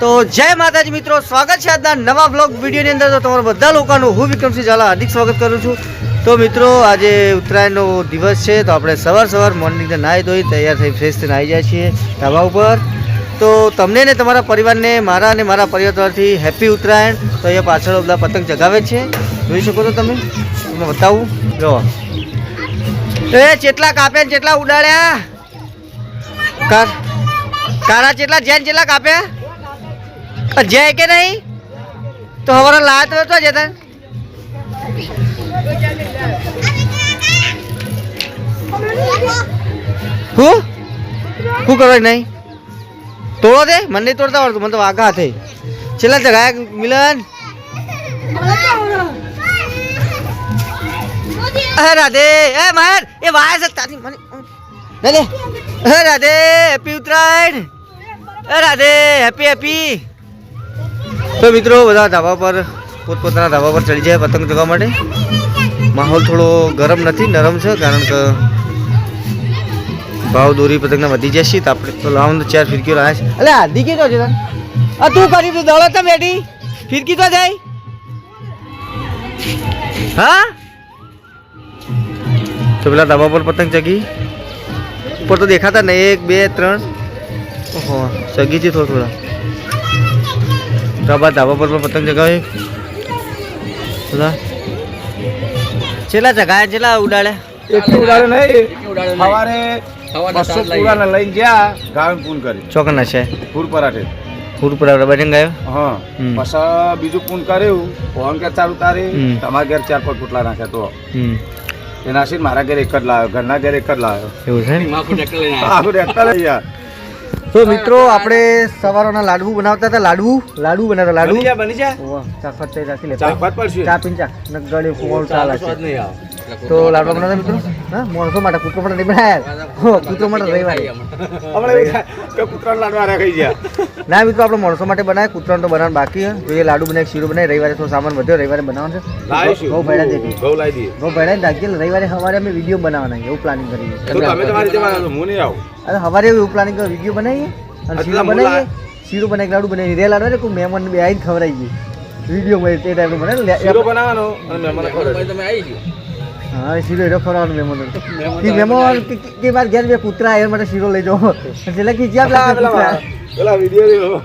તો જય માતાજી મિત્રો, સ્વાગત છે આજના નવા બ્લોગ વિડીયોની અંદર. તો તમારા બધા લોકોનું હું વિક્રમસિંહ ઝાલા હાર્દિક સ્વાગત કરું છું. તો મિત્રો, આજે ઉત્તરાયણનો દિવસ છે, તો આપણે સવાર સવાર મોર્નિંગથી નાહી ધોઈ તૈયાર થઈ ફ્રેશ થઈને આવી જાય છીએ ધાબા ઉપર. તો તમને ને તમારા પરિવારને, મારા અને મારા પરિવાર તરફથી હેપી ઉત્તરાયણ. તો અહીંયા પાછળ બધા પતંગ ચગાવે છે. જોઈ શકો છો તમે? તમને બતાવું. જો. એ ચેટલા કાપ્યા ને ચેટલા ઉડાડ્યા. કાર ચેટલા જેન ચેટલા કાપ્યા? જય કે નહીં? તો હવારે લાત તો જતા. હું? શું કરવા નહીં? તોડો દે, મને નહીં તોડતા આવડતું, મને તો વાઘા થઈ છેલ્લા જગાયા મિલન. અરે રાધે, એ માર એ વાય છે તારી મને. Radhe happy Uttarayan. Radhe happy happy તો મિત્રો, બધા ધાબા પર, પોતપોતાના ધાબા પર ચડી જાય પતંગ ચગવા માટે. માહોલ થોડો ગરમ નથી, નરમ છે, કારણ કે ભાવ દોરી પતંગના વધી જશે તો આપણે તો લાવવાનું ચાર ફિરકીઓ લાવ્યા છે. અલે આધી કે જો આ તું કરી તું દોડો તો બેઠી ફિરકી તો જાય. હા? તો પેલા ધાબા પર પતંગ ચગી. ઉપર તો દેખાતા નહીં, એક, બે, ત્રણ. ઓહો, ચગી છે થોડા થોડા. ધાબા ધાબા પર પણ પતંગ ચગાવે. બધા. છેલ્લા ચગાયા ઉડાડે. નહીં. સવારે બસો પૂરાને લઈને ગયા ગામ પૂન કરી. ચોકના છે. પૂર પરાઠે. ફૂડ પર બજંગ ગયો? હા. પછી બીજું પૂન કર્યું. ફોન કે ચાલુ તારી. તમારા ઘેર ચાર પાંચ પુટલા નાખ્યા તો. એના મારા ઘેર એક જ લાવ્યો ઘરના ઘેર એક જ લાવ્યો એવું છે ને? આખું ટ્રેક્ટર લઈ યાર તો મિત્રો આપણે સવારોના લાડુ બનાવતા હતા. લાડુ? લાડુ બનાવતા લાડુ? બની રાખી લે. ચા પીન ચા પીને ચા. ન ફોલ ચાલે છે? તો લાડવા બનાવતા મિત્રો? હા માણસો માટે કૂતરો માટે નહીં બનાયા. કૂતરો માટે રવિવારે. હમણાં કે કૂતરાને લાડવા રાખી ગયા. ના મિત્રો આપણે માણસો માટે બનાવ્યા કૂતરાને તો બનાવવાનું બાકી છે. એ લાડુ બનાવી શીરો બનાવી રવિવારે થોડો સામાન વધ્યો રવિવારે બનાવવાનું છે. લાવીશું. બહુ ભેડા દે ઘઉં લાવી દઈએ. બહુ ભેડા રાખીએ રવિવારે સવારે અમે વીડિયો બનાવવાના એવું પ્લાનિંગ કરીએ તો તમે તમારી રીતે હું નહીં આવું. અરે સવારે એવું પ્લાનિંગ કરો વીડિયો બનાવીએ અને શીરો આટલા બનાવીએ. શીરો બનાવી લાડુ બનાવી રે લાડુ ને કોઈ મહેમાન બે આવીને ખવડાવીએ વીડિયો મળે તે ટાઈપનું બને શીરો બનાવવાનો અને મહેમાનો ખવડાવવાનો. હા શીરો એનો ખવડાવવાનો મહેમાન. કે મહેમાન કે- મારા ઘેર બે કૂતરા આવ્યા માટે શીરો લઈ જાઓ. એટલે કે જ્યાં પેલા પેલા વીડિયો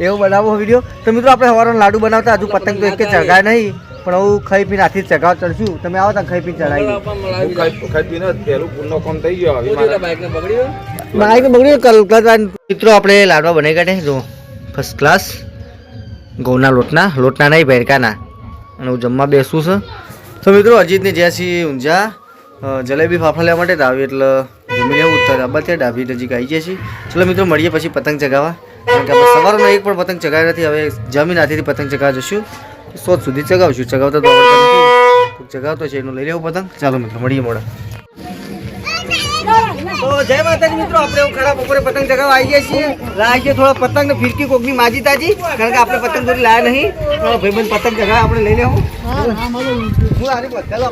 એવો બનાવો વીડિયો તો મિત્રો આપણે સવારનો લાડુ બનાવતા હજુ પતંગ તો એક ચગાય નહીં. પણ હું ખાઈ પીને આથી ચગાવ ચડશું. તમે આવો ત્યાં ખાઈ પીને ચડાવી ખાઈ ખાઈ પીને પહેલું પૂરનો કામ થઈ ગયો. હવે મારે- બાઈક બગડી કલકત્તા મિત્રો આપણે લાડવા બનાવી કાઢે. જો ફર્સ્ટ ક્લાસ ઘઉંના લોટના લોટના નહીં, ભેરકાના. અને હું જમવા બેસું છું. તો મિત્રો, અજીતને જ્યાં છીએ ઊંઝા. જલેબી ફાફા લેવા માટે દાવી એટલે જમી લેવું. ઉત્તર આબા ત્યાં ડાબી નજીક આવી જાય છે ચલો મિત્રો, મળીએ પછી પતંગ ચગાવવા. કારણ કે આપણે સવારનો એક પણ પતંગ ચગાવ્યો નથી, હવે જમીન હાથેથી પતંગ ચગાવવા જશું. સોચ સુધી ચગાવશું. ચગાવતા તો ચગાવતો છે, એનું લઈ લેવું પતંગ. ચાલો મિત્રો, મળીએ મોડા. તો જય માતાજી મિત્રો, આપણે એવું બપોરે પતંગ ચગાવવા આવી ગયા છીએ. લાવી છીએ થોડા પતંગ ને કોકની માજી તાજી, કારણ કે આપણે પતંગ દોરી લાયા નહીં. તો ભાઈબંધ પતંગ ચગાવવા આપણે લઈ લેવું. હું આની બધા.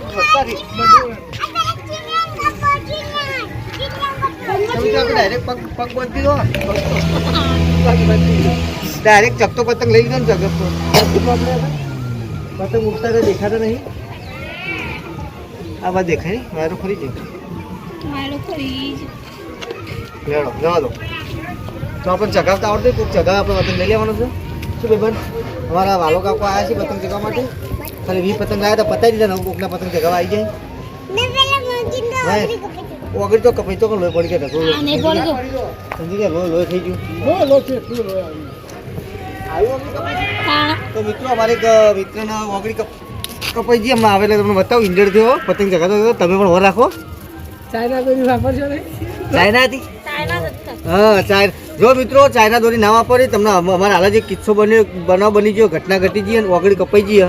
Direct ચકતો પતંગ લઈ લીધો ને જગતનો. પતંગ ઉગતા દેખાતા નહીં. આ બાદ દેખાય મારું ખરી જાય લેડો જવા દો તો આપણે ચગાવતા આવડતું કોઈ ચગાવ આપણે પતંગ લઈ લેવાનું છે. શું ભાઈ અમારા વાલો કાકો આવ્યા છે પતંગ ચગાવવા માટે. ખાલી વી પતંગ આવ્યા તો પતાવી દીધા ને કોકના પતંગ ચગાવવા આવી જાય. ઓગળી તો કપાઈ તો લોહી પડી ગયા સમજી ગયા? લોહી લોહી થઈ ગયું. તો મિત્રો અમારે એક મિત્રના ઓગળી કપ કપાઈ ગઈ હમણાં આવે એટલે તમને બતાવું ઇન્જર્ડ થયો પતંગ ચગાવતો તમે પણ વર રાખો. ચાઇના હા ચાઇના જો મિત્રો ચાઇના દોરી ના વાપરી તમને અમારા હાલ જે કિસ્સો બન્યો બનાવ બની ગયો. ઘટના ઘટી ગઈ અને ઓગળી કપાઈ ગઈ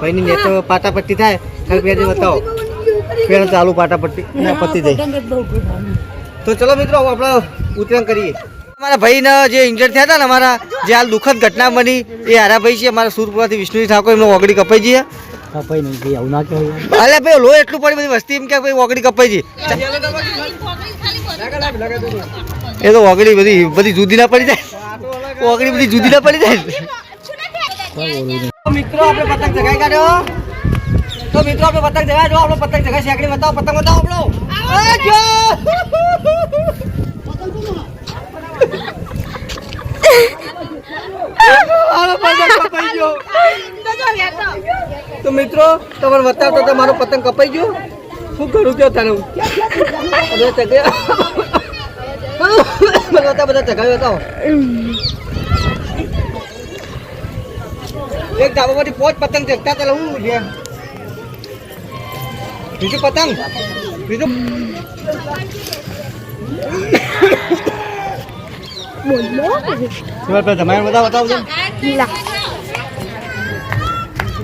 ભાઈની નેટ પાટાપટ્ટી થાય. ખાલી પહેલી બતાવો. પેણ ચાલુ પાટાપટ્ટી. ના પતી જાય. તો ચલો મિત્રો આપણે ઉતરાણ કરીએ. અમારા ભાઈને જે ઇન્જર્ડ થયા હતા ને અમારા જે હાલ દુઃખદ ઘટના બની એ હારા ભાઈ છે અમારા સુરપુરાથી વિષ્ણુજી ઠાકોર એમનો ઓગળી કપાઈ જઈએ અલે ભાઈ લો એટલું પડી બધી વસ્તી એમ કે ભાઈ ઓગળી કપાઈ જઈ એ તો ઓગળી બધી બધી જુદી ના પડી જાય. ઓગળી બધી જુદી ના પડી જાય. મિત્રો આપણે પતંગ જગાઈ કાઢ્યો. તો મિત્રો આપણે પતંગ જગાઈ જો આપણો પતંગ જગાઈ શેકડી બતાવો પતંગ બતાવો આપણો. આ જો! મારો પતંગ કપાઈ ગયો. તો મિત્રો તમારે બતાવતો તો મારો પતંગ કપાઈ ગયો. શું કરું કયો તને હું? બધા બધા ચગાવ્યો બતાવો એક ધાબા પરથી પોચ પતંગ ચગતા હતા હું છે બીજું પતંગ? બીજું? તમારે બધા બતાવજો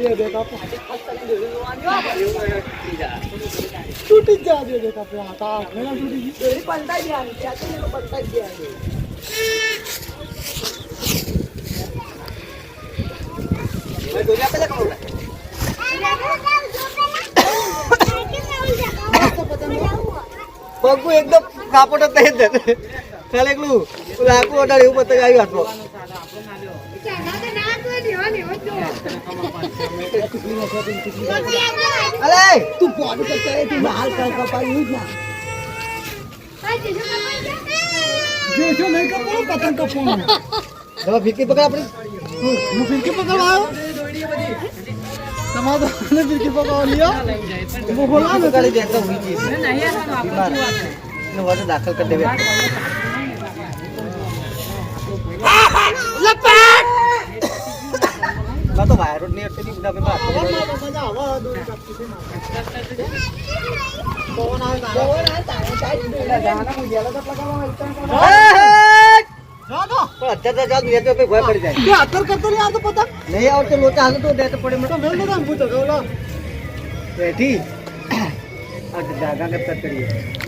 જાય ઉપર જવા દે પીરો આપણે ચગાઈ નાખતું ખીચડી પકડે બંધ કરું મામા ગૌરવ ગૌરવ આપણે ચગાઈ તૂટી જ જવા દે આપણે હતા ઘણા તૂટી ગઈ પગું એકદમ કાપડ જ થઈ જ ખાલી એકલું લાકડું અડાડ એવું પતંગ આવ્યું હાથમાં અલે તું પોડ કરતા તું હાલ કર કપાઈ જ ના. જેસો નહીં કપાડો પતંગ કપાડો હવે ફિરકી પકડ આપણે. હું ફિરકી પકડવા આવ્યો તમારો તો ફિરકી પકડવા લ્યો હું બોલા ને કાઢી દેતા હોય છે. બીમાર. ને વડે દાખલ કરી દેવે તો વાયરો નહીં અટકી બધા બે નહીં આવતો લોચા હાલ તો દે તો પડે મને મેલ નતા ભૂતો ગોલો બેઠી આ દાદા ને તત કરીએ બીજું પતંગ ચલાવી મે પાડી ઇન્જે બંધ આ ડ્રેસ એટલા એક ફોડો તો પતંગ પાડી ગઈ કોઈ ફોડો આવી ગઈ ગઈ ને ચલાવી ગયો બંધ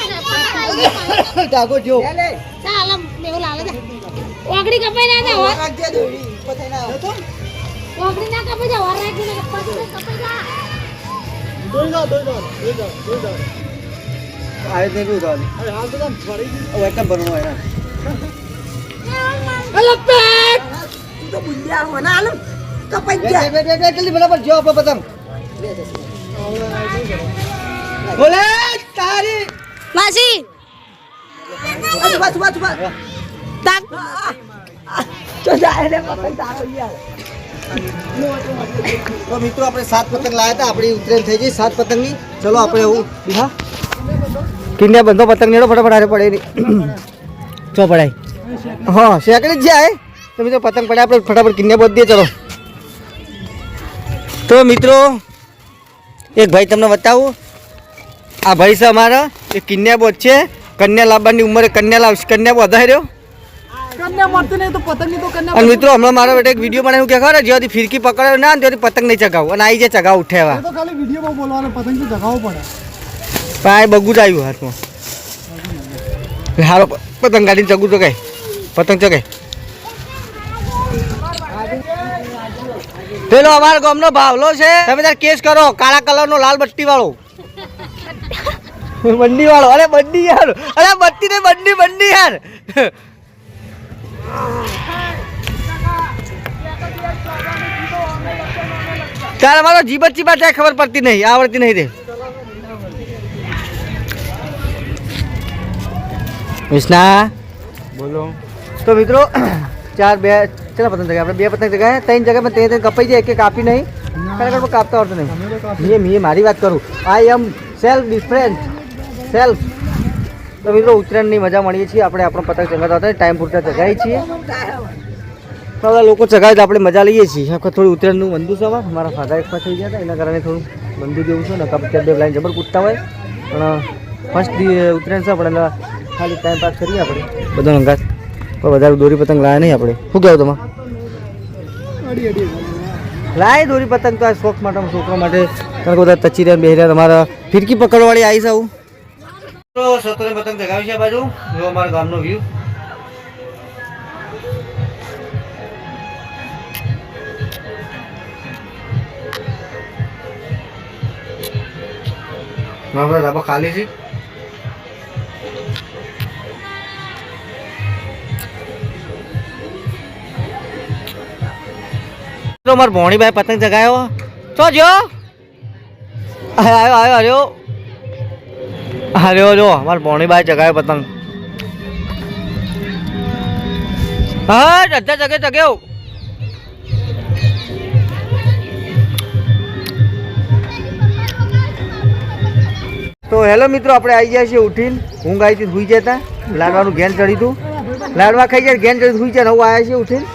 કાકો જો. હજુ હે કોણ અત્યારે કે કે ઘરે આવ્યું તો મિત્રો આપણે પતંગ બતાવ ડાગો જો ઓગળી કપાઈ ના જા ઓગળી ના કપાઈ જા ઓર રાખીને પછી કપાઈ જા તે તું બનવો એના હલો. પેટ બે બે બે બે બે જલ્દી બરાબર જો બોલે તારી. માસી. બસ બસ બસ તાક. તો મિત્રો, આપણે સાત પતંગ લાવ્યા હતા. આપણી ઉત્તરાયણ થઈ ગઈ સાત પતંગની. ચલો, આપણે એવું બીહા કિન્યા બંધો પતંગ નેડો ફટાફટ હારે પડે ચો પડાય. હા શેકડી જ જાય. તો મિત્રો, પતંગ પડે આપણે ફટાફટ કિન્યા બોધ દઈએ ચલો. તો મિત્રો, એક ભાઈ તમને બતાવું. આ ભાઈ છે અમારા. એ કિન્યા બોધ છે. કન્યા લાવવાની ઉંમરે કન્યા લાવશે? કન્યા વધારે રહ્યો? અને મિત્રો હમણાં મારા બેટા એક વીડિયો બનાવ્યું કે ખબર જ્યાંથી ફિરકી પકડાયો ના ત્યાંથી પતંગ નહીં ચગાવું. અને આવી જાય ચગાવ ઉઠે એવા એ તો ખાલી વિડીયોમાં બોલવાનું પતંગ પડે. પણ આ બગું જ આવ્યું હાથમાં. હારો પતંગ કાઢીને ચગું તો કઈ. પતંગ ચગાય. પેલો અમારા ગામનો ભાવલો છે. તમે તાર કેસ કરો કાળા કલરનો લાલ બટ્ટી વાળો. બંડી વાળો અરે બંડી યાર અરે બત્તી ને બંડી બંડી યાર તારે મારો જીબત ચીબા થાય ખબર પડતી નહીં આવડતી નહીં તે વિષ્ણા બોલો તો મિત્રો ચાર બે ચલા પતંગ જગ્યા આપણે બે પતંગ જગ્યાએ ત્રણ જગ્યા પણ ત્રણ ત્રણ કપાઈ જાય કે કાપી નહીં ખરેખર પણ કાપતા આવડતું નહીં મેં મેં મારી વાત કરું I am self different self તો મિત્રો ઉત્તરાયણની મજા મળીએ છીએ. આપણે આપણો પતંગ ચગાવતા હતા. ટાઈમ પૂરતા ચગાવીએ છીએ. બધા લોકો ચગાવે તો આપણે મજા લઈએ છીએ. આખો થોડી ઉત્તરાયણનું બંધુ છે અમારે. મારા ફાધર એકમાં થઈ ગયા હતા. એના કારણે થોડું બંધુ જેવું છે. ને કપ બે લાઈન જબર કૂદતા હોય. પણ ફર્સ્ટ ઉત્તરાયણ છે. આપણે એટલે ખાલી ટાઈમ પાસ કરીએ આપણે. બધો અંગાત પણ વધારે દોરી પતંગ લાયા નહીં આપણે. શું કહેવું તમારે? લાય દોરી પતંગ તો આ શોખ માટે છોકરા માટે. કારણ કે બધા તચી રહ્યા બેહી રહ્યા. તમારા ફિરકી પકડવાળી આવી આવું. સતોને પતંગ ચગાવી છે બાજુ. જો અમારા ગામનો વ્યૂ મારા ધાબા ખાલી છે. મારા ભોણીભાઈ પતંગ જગાયો. ચો જો આવ્યો આવ્યો આવ્યો આવ્યો જો મારા ભોણીભાઈ ચગાવ્યો પતંગ. હા અડધા ચગે ચગ્યો તો હેલો મિત્રો, આપણે આવી જાય છીએ ઉઠીને. ઊંઘ આવી હતી, સુઈ જતા. લાડવાનું ઘેન ચડી હતું. લાડવા ખાઈ જાય ઘેન ચડી, સુઈ જાય નવું આવ્યા છીએ ઉઠીને.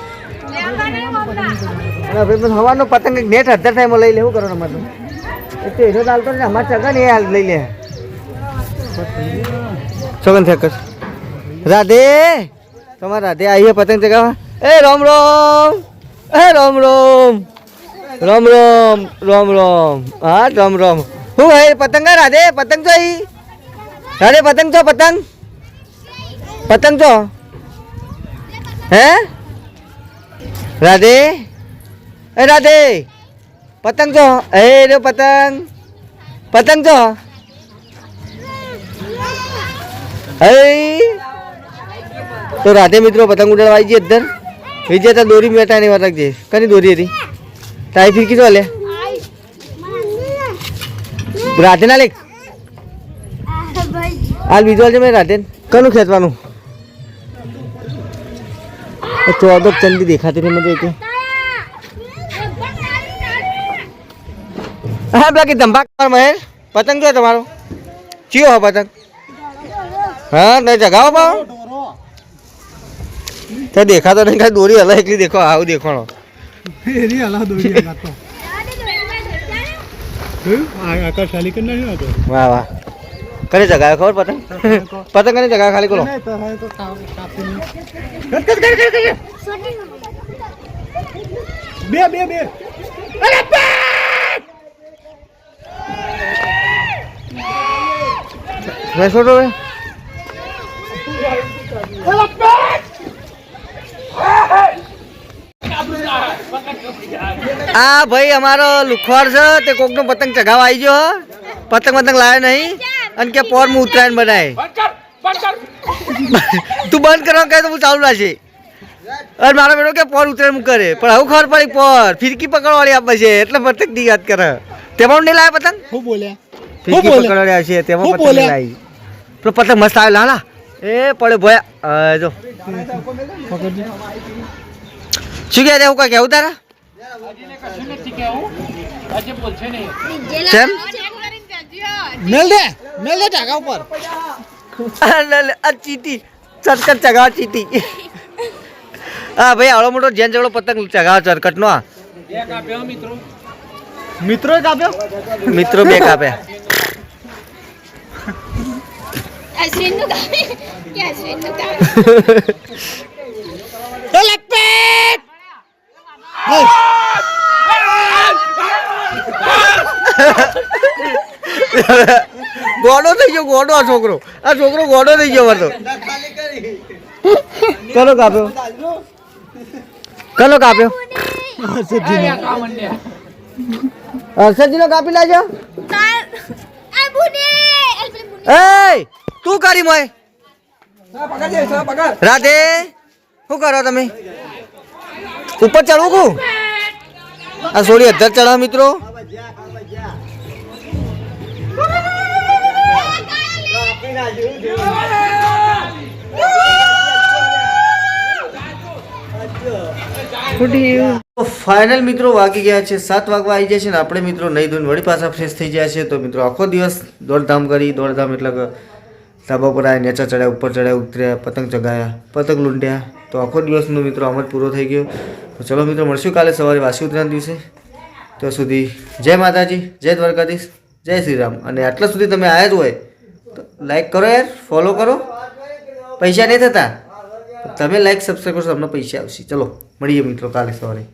હવાનો પતંગ નેટ અડધા ટાઈમ લઈ લેવું કરો અમારે તો એનો ચાલતો ને, અમારે ચગા ને એ લઈ લે. છોકન થેકર રાધે! તમારે રાધે આવીએ પતંગ ચગાવવા? એ રામ રામ! એ રામ રામ! રામ રામ રામ રામ. હા, રામ રામ. હું હે પતંગ, રાધે, પતંગ તો અહીં રાધે, પતંગ છો પતંગ. પતંગ છો હે? રાધે? એ રાધે! પતંગ છો એ રે પતંગ. પતંગ છો એ તો રાધે મિત્રો, પતંગ ઉડાડવા આવી જઈએ અધર વિજય તો દોરી મેટા નહીં વાટકજે કની દોરી હતી? તારી ફીરકી તો લે રાધે ના લે હાલ બીજો છે મેં રાધે કનું ખેંચવાનું? ચોદક ચંદી દેખાતી રહી મને કે હા, પેલા કે ધંભાક માર મહેશ પતંગ જો તમારો? ચિયો હો પતંગ? હા ને જગાવો પાવ તો દેખાતો નહીં કાંઈ દોરી હલા એકલી દેખો આવું દેખાણો. એની હલા દોરી હલા આકાશ ખાલી કરી નાખ્યો વાહ વાહ. કરે જગાવે ખબર પતંગ? પતંગ કરે જગાવે ખાલી કરો તો તો. બે બે બે. બેસો આ ભાઈ અમારો લુખવાડ છે તે કોકનો પતંગ ચગાવવા આવી ગયો પતંગ પતંગ લાવ્યો નહીં. અને કે પોર હું ઉત્તરાયણ બનાય તું બંધ કરવા કહે તો હું ચાલુ રાખશે. અને મારો બેટો કે પોર ઉત્તરાયણ હું કરે. પણ હવે ખબર પડી પોર. ફિરકી પકડવાળી આપે છે. એટલે પતંગની યાદ કરે. તેમાં નહીં લાવે પતંગ? હું બોલ્યા? ફિરકી પકડવાળી આવશે તેમાં પતંગ નહીં લાવી. પણ પતંગ મસ્ત આવે. લાલા. એ પડે ભોયા. જો. શું કહે હું કઈ કેવું તારા? કેમ? મેલ દે મેલ દે ટાકા ઉપર. આ ચીટી ચરકટ ચગાવ ચીટી. હા ભાઈ આવડો મોટો જેન જેવડો પતંગ ચગાવ ચરકટ નો મિત્રો કાપ્યો મિત્રો બે કાપ્યા અશ્વિનનું કામ કે અશ્વિનનું કામ ગોડો થઈ ગયો ગોડો આ છોકરો. આ છોકરો ગોડો થઈ ગયો હતો કલો કાપ્યો? કલો કાપ્યો? હર્ષદજી નો કાપી લાજો એ તું કરી મય. રાધે શું કરો તમે? ઉપર ચડવું કુ? આ સોળી અધર ચડા મિત્રો. ફાઇનલ મિત્રો વાગી ગયા છે, સાત વાગવા આવી જાય છે ને આપણે મિત્રો નહીં ધોઈને વળી પાછા ફ્રેશ થઈ જાય છે. તો મિત્રો આખો દિવસ દોડધામ કરી, દોડધામ એટલે ધાબા પર આવ્યા નેચા ચડ્યા ઉપર ચડ્યા ઉતર્યા, પતંગ ચગાયા, પતંગ લૂંટ્યા. તો આખો દિવસનો મિત્રો આમ જ પૂરો થઈ ગયો. તો ચલો મિત્રો, મળશું કાલે સવારે વાસી ઉત્તરાયણ દિવસે. તો સુધી જય માતાજી, જય દ્વારકાધીશ, જય શ્રી રામ અને આટલા સુધી તમે આવ્યા જ હોય, તો લાઈક કરો યાર ફોલો કરો. પૈસા નહીં થતા. તમે લાઈક સબસ્ક્રાઈબ કરશો તમને પૈસા આવશે. ચલો, મળીએ મિત્રો કાલે સવારે.